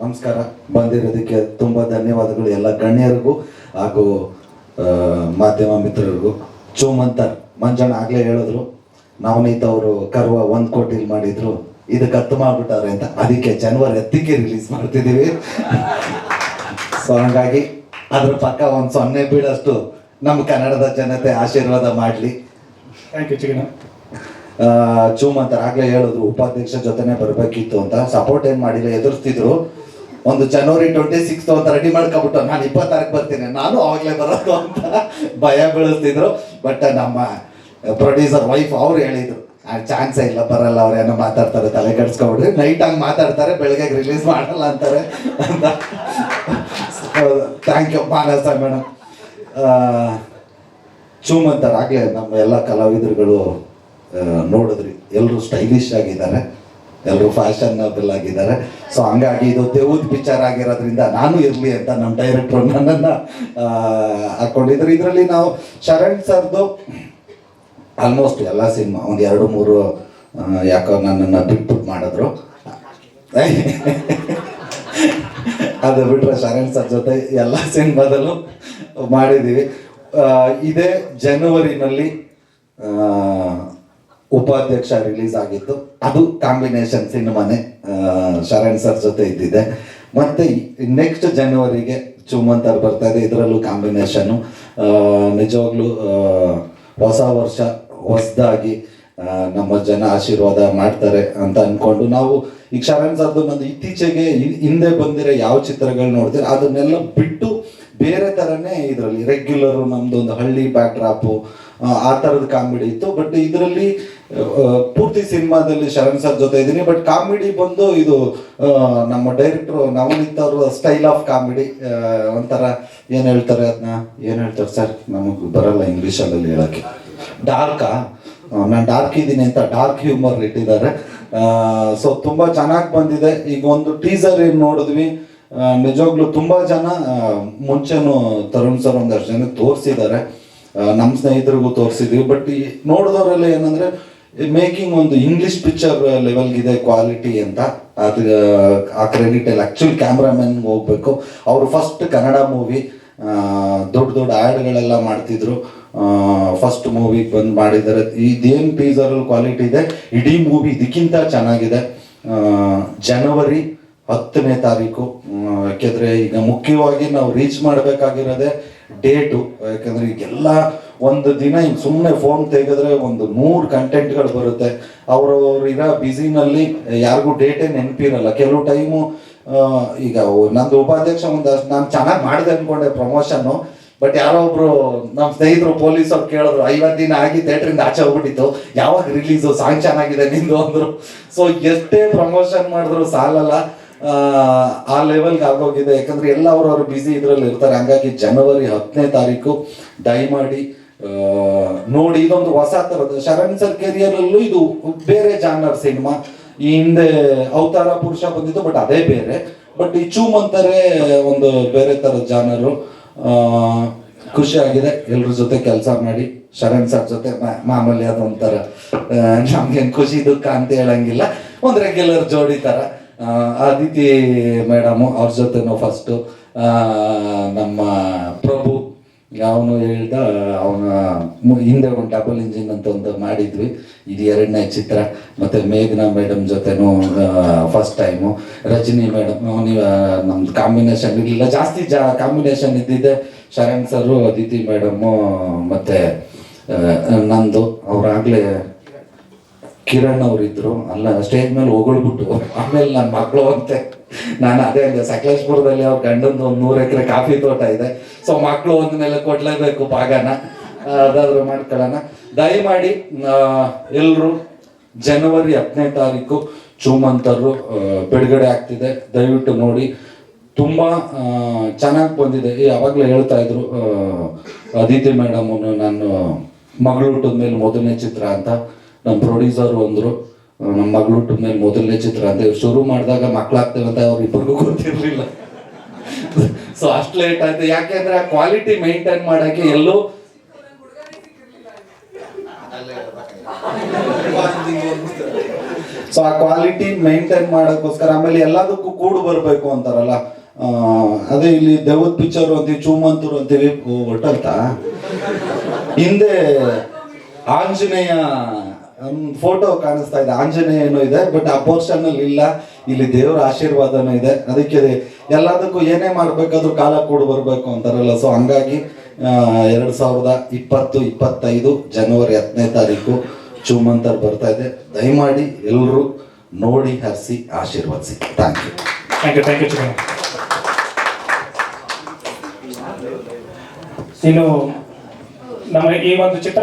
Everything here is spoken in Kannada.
ನಮಸ್ಕಾರ. ಬಂದಿರೋದಕ್ಕೆ ತುಂಬ ಧನ್ಯವಾದಗಳು ಎಲ್ಲ ಗಣ್ಯರಿಗೂ ಹಾಗೂ ಮಾಧ್ಯಮ ಮಿತ್ರರಿಗೂ. ಚೂಮಂತರ್ ಮಂಜಣ್ಣ ಆಗಲೇ ಹೇಳಿದ್ರು ನವನೀತ್ ಅವರು ಕರ್ವ ಒಂದು ಕೋಟಿಲಿ ಮಾಡಿದ್ರು ಇದಕ್ಕೆ ಹತ್ತು ಮಾಡ್ಬಿಟ್ಟಾರೆ ಅಂತ. ಅದಕ್ಕೆ ಜನವರಿ ಹತ್ತಿಗೆ ರಿಲೀಸ್ ಮಾಡ್ತಿದ್ದೀವಿ. ಸೊ ಹಂಗಾಗಿ ಅದ್ರ ಪಕ್ಕ ಒಂದು ಸೊನ್ನೆ ಬೀಳಷ್ಟು ನಮ್ಮ ಕನ್ನಡದ ಜನತೆ ಆಶೀರ್ವಾದ ಮಾಡಲಿ. ಚೂಮ್ ಅಂತ ಆಗ್ಲೇ ಹೇಳಿದ್ರು ಉಪಾಧ್ಯಕ್ಷ ಜೊತೆನೆ ಬರಬೇಕಿತ್ತು ಅಂತ. ಸಪೋರ್ಟ್ ಏನ್ ಮಾಡಿಲ್ಲ ಎದುರಿಸ್ತಿದ್ರು. ಒಂದು ಜನವರಿ ಟ್ವೆಂಟಿ ಸಿಕ್ಸ್ ಅಂತ ರೆಡಿ ಮಾಡ್ಕೊಬಿಟ್ಟು ನಾನು ಇಪ್ಪತ್ತಾರಕ್ಕೆ ಬರ್ತೀನಿ. ನಾನು ಆವಾಗಲೇ ಬರೋದು ಅಂತ ಭಯ ಬೀಳಿಸ್ತಿದ್ರು. ಬಟ್ ನಮ್ಮ ಪ್ರೊಡ್ಯೂಸರ್ ವೈಫ್ ಅವ್ರು ಹೇಳಿದ್ರು ಚಾನ್ಸೇ ಇಲ್ಲ, ಬರಲ್ಲ ಅವ್ರು ಏನೋ ಮಾತಾಡ್ತಾರೆ, ತಲೆ ಕೆಡ್ಸ್ಕೊಬಿಡ್ರಿ ನೈಟ್ ಹಂಗೆ ಮಾತಾಡ್ತಾರೆ ಬೆಳಗ್ಗೆ ರಿಲೀಸ್ ಮಾಡಲ್ಲ ಅಂತಾರೆ ಅಂತ. ಥ್ಯಾಂಕ್ ಯು ಮಾನಸ ಮೇಡಮ್ ಚೂಮ್ ಅಂತಾರೆ ಆಗಲೇ ನಮ್ಮ ಎಲ್ಲ ಕಲಾವಿದರುಗಳು ನೋಡಿದ್ರಿ. ಎಲ್ಲರೂ ಸ್ಟೈಲಿಶ್ ಆಗಿದ್ದಾರೆ. ಎಲ್ಲರೂ ಫ್ಯಾಷನಬಲ್ ಆಗಿದ್ದಾರೆ. ಸೊ ಹಂಗಾಗಿ ಇದು ದೇವದ ಪಿಕ್ಚರ್ ಆಗಿರೋದ್ರಿಂದ ನಾನು ಇರಲಿ ಅಂತ ನಮ್ಮ ಡೈರೆಕ್ಟ್ರು ನನ್ನನ್ನು ಹಾಕ್ಕೊಂಡಿದ್ರು ಇದರಲ್ಲಿ ನಾವು ಶರಣ್ ಸರ್ದು ಆಲ್ಮೋಸ್ಟ್ ಎಲ್ಲ ಸಿನಿಮಾ ಒಂದು ಎರಡು, ಮೂರು ಯಾಕೋ ನನ್ನನ್ನು ಬಿಟ್ಟು ಮಾಡಿದ್ರು. ಅದು ಬಿಟ್ರೆ ಶರಣ್ ಸರ್ ಜೊತೆ ಎಲ್ಲ ಸಿನಿಮಾದಲ್ಲೂ ಮಾಡಿದ್ದೀವಿ. ಇದೇ ಜನವರಿನಲ್ಲಿ ಉಪಾಧ್ಯಕ್ಷ ರಿಲೀಸ್ ಆಗಿತ್ತು. ಅದು ಕಾಂಬಿನೇಷನ್ ಸಿನಿಮಾನೇ ಶರಣ್ ಸರ್ ಜೊತೆ ಇದ್ದಿದೆ ಮತ್ತೆ ನೆಕ್ಸ್ಟ್ ಜನವರಿಗೆ ಚುಮ್ಮಂತರ್ ಬರ್ತಾ ಇದೆ. ಇದರಲ್ಲೂ ಕಾಂಬಿನೇಷನ್ ನಿಜವಾಗ್ಲೂ ಹೊಸ ವರ್ಷ ಹೊಸದಾಗಿ ನಮ್ಮ ಜನ ಆಶೀರ್ವಾದ ಮಾಡ್ತಾರೆ ಅಂತ ಅನ್ಕೊಂಡು ನಾವು ಈಗ ಶರಣ್ ಸರ್ದು ಒಂದು ಇತ್ತೀಚೆಗೆ ಹಿಂದೆ ಬಂದಿರೋ ಯಾವ ಚಿತ್ರಗಳು ನೋಡ್ತೀರ, ಅದನ್ನೆಲ್ಲ ಬಿಟ್ಟು ಬೇರೆ ಥರನೇ ಇದರಲ್ಲಿ ರೆಗ್ಯುಲರು ನಮ್ದು ಒಂದು ಹಳ್ಳಿ ಬ್ಯಾಕ್ ಡ್ರಾಪು ಆ ಥರದ ಕಾಮಿಡಿ ಇತ್ತು. ಬಟ್ ಇದರಲ್ಲಿ ಪೂರ್ತಿ ಸಿನಿಮಾದಲ್ಲಿ ಶರಣ್ ಸರ್ ಜೊತೆ ಇದ್ದೀನಿ. ಬಟ್ ಕಾಮಿಡಿ ಬಂದು ಇದು ನಮ್ಮ ಡೈರೆಕ್ಟ್ರು ನವನೀತ್ ಅವ್ರ ಸ್ಟೈಲ್ ಆಫ್ ಕಾಮಿಡಿ ಒಂಥರ ಏನು ಹೇಳ್ತಾರೆ ಅದನ್ನ ಏನು ಹೇಳ್ತಾರೆ ಸರ್ ನಮಗೆ ಬರಲ್ಲ ಇಂಗ್ಲೀಷಲ್ಲಿ ಹೇಳಕ್ಕೆ. ಡಾರ್ಕಾ ನಾನು ಡಾರ್ಕ್ ಇದ್ದೀನಿ ಅಂತ ಡಾರ್ಕ್ ಹ್ಯೂಮರ್ ಇಟ್ಟಿದ್ದಾರೆ. ಸೊ ತುಂಬ ಚೆನ್ನಾಗಿ ಬಂದಿದೆ. ಈಗ ಒಂದು ಟೀಸರ್ ಏನು ನೋಡಿದ್ವಿ ನಿಜವಾಗ್ಲು ತುಂಬ ಜನ ಮುಂಚೆನೂ ತರುಣ್ ಸರ್ ಒಂದಷ್ಟು ಜನ ತೋರಿಸಿದ್ದಾರೆ. ನಮ್ಮ ಸ್ನೇಹಿತರಿಗೂ ತೋರಿಸಿದ್ವಿ. ಬಟ್ ಈ ನೋಡಿದವರೆಲ್ಲ ಏನಂದ್ರೆ ಮೇಕಿಂಗ್ ಒಂದು ಇಂಗ್ಲಿಷ್ ಪಿಕ್ಚರ್ ಲೆವೆಲ್ಗಿದೆ ಕ್ವಾಲಿಟಿ ಅಂತ ಅದು ಆ ಕ್ರೆಡಿಟ್ ಅಲ್ಲಿ ಆ್ಯಕ್ಚುಲಿ ಹೋಗ್ಬೇಕು. ಅವರು ಫಸ್ಟ್ ಕನ್ನಡ ಮೂವಿ ದೊಡ್ಡ ದೊಡ್ಡ ಆ್ಯಡ್ಗಳೆಲ್ಲ ಮಾಡ್ತಿದ್ರು. ಫಸ್ಟ್ ಮೂವಿಗೆ ಬಂದು ಮಾಡಿದ್ದಾರೆ. ಇದೇನು ಟೀಸರ್ ಕ್ವಾಲಿಟಿ ಇದೆ? ಇಡೀ ಮೂವಿ ಇದಕ್ಕಿಂತ ಚೆನ್ನಾಗಿದೆ. ಜನವರಿ ಹತ್ತನೇ ತಾರೀಕು. ಯಾಕೆಂದ್ರೆ ಈಗ ಮುಖ್ಯವಾಗಿ ನಾವು ರೀಚ್ ಮಾಡಬೇಕಾಗಿರೋದೇ ಡೇಟು ಯಾಕಂದ್ರೆ ಈಗೆಲ್ಲ ಒಂದು ದಿನ ಹಿಂಗೆ ಸುಮ್ಮನೆ ಫೋನ್ ತೆಗೆದ್ರೆ ಒಂದು ನೂರು ಕಂಟೆಂಟ್ಗಳು ಬರುತ್ತೆ. ಅವರವರಿರೋ ಇರೋ ಬ್ಯುಸಿನಲ್ಲಿ ಯಾರಿಗೂ ಡೇಟೇ ನೆನಪಿರಲ್ಲ. ಕೆಲವು ಟೈಮು ಈಗ ನಂದು ಉಪಾಧ್ಯಕ್ಷ ಒಂದು ನಾನು ಚೆನ್ನಾಗಿ ಮಾಡಿದೆ ಅನ್ಕೊಂಡೆ ಪ್ರಮೋಷನ್ನು ಬಟ್ ಯಾರೋ ಒಬ್ರು ನಮ್ಮ ಸ್ನೇಹಿತರು ಪೊಲೀಸ್ ಅವ್ರು ಕೇಳಿದ್ರು ಐವತ್ತು ದಿನ ಆಗಿ ಥಿಯೇಟ್ರಿಂದ ಆಚೆ ಹೋಗ್ಬಿಟ್ಟಿತ್ತು. ಯಾವಾಗ ರಿಲೀಸು ಸಾಂಗ್ ಚೆನ್ನಾಗಿದೆ ನಿಂದು ಅಂದ್ರು. ಸೊ ಎಷ್ಟೇ ಪ್ರಮೋಷನ್ ಮಾಡಿದ್ರು ಸಾಲಲ್ಲ. ಆ, ಲೆವೆಲ್ಗೆ ಆಗೋಗಿದೆ. ಯಾಕಂದ್ರೆ ಎಲ್ಲ ಅವ್ರವ್ರು ಬಿಸಿ ಇದ್ರಲ್ಲಿ ಇರ್ತಾರೆ. ಹಂಗಾಗಿ ಜನವರಿ ಹತ್ತನೇ ತಾರೀಕು ಆ, ನೋಡಿ ಇದೊಂದು ಹೊಸ ತರದ ಶರಣ್ ಸರ್ ಕೆರಿಯರಲ್ಲೂ ಇದು ಬೇರೆ ಜಾನರ್ ಸಿನಿಮಾ ಈ ಹಿಂದೆ ಅವತಾರ ಪುರುಷ ಬಂದಿತ್ತು ಬಟ್ ಅದೇ ಬೇರೆ. ಬಟ್ ಈ ಚೂಮ್ ಅಂತಾರೆ ಒಂದು ಬೇರೆ ತರದ ಜಾನರು. ಖುಷಿ ಆಗಿದೆ. ಎಲ್ರ ಜೊತೆ ಕೆಲಸ ಮಾಡಿ, ಶರಣ್ ಸರ್ ಜೊತೆ ಮಾಮೂಲಿ ಅದೊಂಥರ ನಮ್ಗೇನು ಖುಷಿ, ದುಃಖ ಅಂತ ಹೇಳಂಗಿಲ್ಲ. ಒಂದು ರೆಗ್ಯುಲರ್ ಜೋಡಿ ತರ. ಅದಿತಿ ಮೇಡಮು ಅವ್ರ ಜೊತೆನೂ ಫಸ್ಟು ನಮ್ಮ ಅವನು ಹೇಳ್ದ, ಅವನ ಹಿಂದೆ ಒಂದು ಡಬಲ್ ಇಂಜಿನ್ ಅಂತ ಒಂದು ಮಾಡಿದ್ವಿ. ಇದು ಎರಡನೇ ಚಿತ್ರ. ಮತ್ತೆ ಮೇಘನಾ ಮೇಡಮ್ ಜೊತೆನೂ ಫಸ್ಟ್ ಟೈಮು ರಜನಿ ಮೇಡಮ್ ನೀವು ನಮ್ದು ಕಾಂಬಿನೇಷನ್ ಇರಲಿಲ್ಲ. ಜಾಸ್ತಿ ಜಾ ಕಾಂಬಿನೇಷನ್ ಇದ್ದಿದ್ದೆ ಶರಣ್ ಸರು ಅದಿತಿ ಮೇಡಮು ಮತ್ತೆ ನಂದು. ಅವ್ರಾಗಲೇ ಕಿರಣ್ ಅವ್ರಿದ್ರು. ಅಲ್ಲ ಸ್ಟೇಜ್ ಮೇಲೆ ಹೊಗಳ್ಬಿಟ್ಟು, ಆಮೇಲೆ ನನ್ನ ಮಕ್ಕಳು ಅಂತೆ. ನಾನು ಅದೇ ಅಂದೆ, ಸಕಲೇಶ್ಪುರದಲ್ಲಿ ಅವ್ರ ಗಂಡಂದು ಒಂದು ನೂರು ಎಕರೆ ಕಾಫಿ ತೋಟ ಇದೆ. ಸೊ ಮಕ್ಕಳು ಒಂದ್ ನೆಲೆ ಕೊಡ್ಲೇಬೇಕು ಭಾಗನ. ಅದಾದ್ರು ಮಾಡ್ಕೊಳ್ಳೋಣ. ದಯಮಾಡಿ ಎಲ್ಲರೂ ಜನವರಿ ಹತ್ತನೇ ತಾರೀಕು ಚೂಮಂತರು ಬಿಡುಗಡೆ ಆಗ್ತಿದೆ. ದಯವಿಟ್ಟು ನೋಡಿ. ತುಂಬಾ ಚೆನ್ನಾಗಿ ಬಂದಿದೆ. ಈ ಅವಾಗಲೇ ಹೇಳ್ತಾ ಇದ್ರು ಅದಿತಿ ಮೇಡಮ್ ನಾನು ಮಗಳು ಹುಟ್ಟಿದ ಮೇಲೆ ಮೊದಲನೇ ಚಿತ್ರ ಅಂತ. ನಮ್ಮ ಪ್ರೊಡ್ಯೂಸರ್ ಅಂದರು. ನಮ್ಮ ಮಗಳು ಮೇಲೆ ಮೊದಲನೇ ಚಿತ್ರ. ಅಂತ ಶುರು ಮಾಡಿದಾಗ ಮಕ್ಕಳಾಗ್ತೇವೆ ಅಂತ ಅವ್ರು ಇಬ್ಬರಿಗೂ ಗೊತ್ತಿರಲಿಲ್ಲ. ಸೊ ಅಷ್ಟು ಲೇಟ್ ಆಯ್ತು. ಯಾಕೆಂದ್ರೆ ಆ ಕ್ವಾಲಿಟಿ ಮೇಂಟೈನ್ ಮಾಡಕ್ಕೆ ಎಲ್ಲೂ ಸೊ ಆ ಕ್ವಾಲಿಟಿ ಮೇಂಟೈನ್ ಮಾಡೋಕ್ಕೋಸ್ಕರ ಆಮೇಲೆ ಎಲ್ಲದಕ್ಕೂ ಕೂಡು ಬರಬೇಕು ಅಂತಾರಲ್ಲ. ಅದೇ ಇಲ್ಲಿ ದೇವದ್ ಪಿಕ್ಚರ್ ಅಂತೀವಿ, ಚೂಮಂತೂರು ಅಂತೀವಿ. ಒಟ್ಟಂತ ಹಿಂದೆ ಆಂಜನೇಯ ಫೋಟೋ ಕಾಣಿಸ್ತಾ ಇದೆ. ಆಂಜನೇಯನೂ ಇದೆ ಬಟ್ ಆ ಪೋರ್ಷನ್ ಅಲ್ಲಿ ಇಲ್ಲ. ಇಲ್ಲಿ ದೇವರ ಆಶೀರ್ವಾದನೂ ಇದೆ. ಅದಕ್ಕೆ ಎಲ್ಲದಕ್ಕೂ ಏನೇ ಮಾಡ್ಬೇಕಾದ್ರೂ ಕಾಲ ಕೂಡು ಬರಬೇಕು ಅಂತಾರಲ್ಲ. ಸೊ ಹಂಗಾಗಿ ಎರಡು ಸಾವಿರದ ಇಪ್ಪತ್ತು, ಇಪ್ಪತ್ತೈದು ಜನವರಿ ಹತ್ತನೇ ತಾರೀಕು ಚೂಮಂತರ್ ಬರ್ತಾ ಇದೆ. ದಯಮಾಡಿ ಎಲ್ಲರೂ ನೋಡಿ, ಹರಿಸಿ, ಆಶೀರ್ವದಿಸಿ. ಥ್ಯಾಂಕ್ ಯು ಯು ಯು ಇನ್ನು ನಮಗೆ ಈ ಒಂದು ಚಿತ್ರ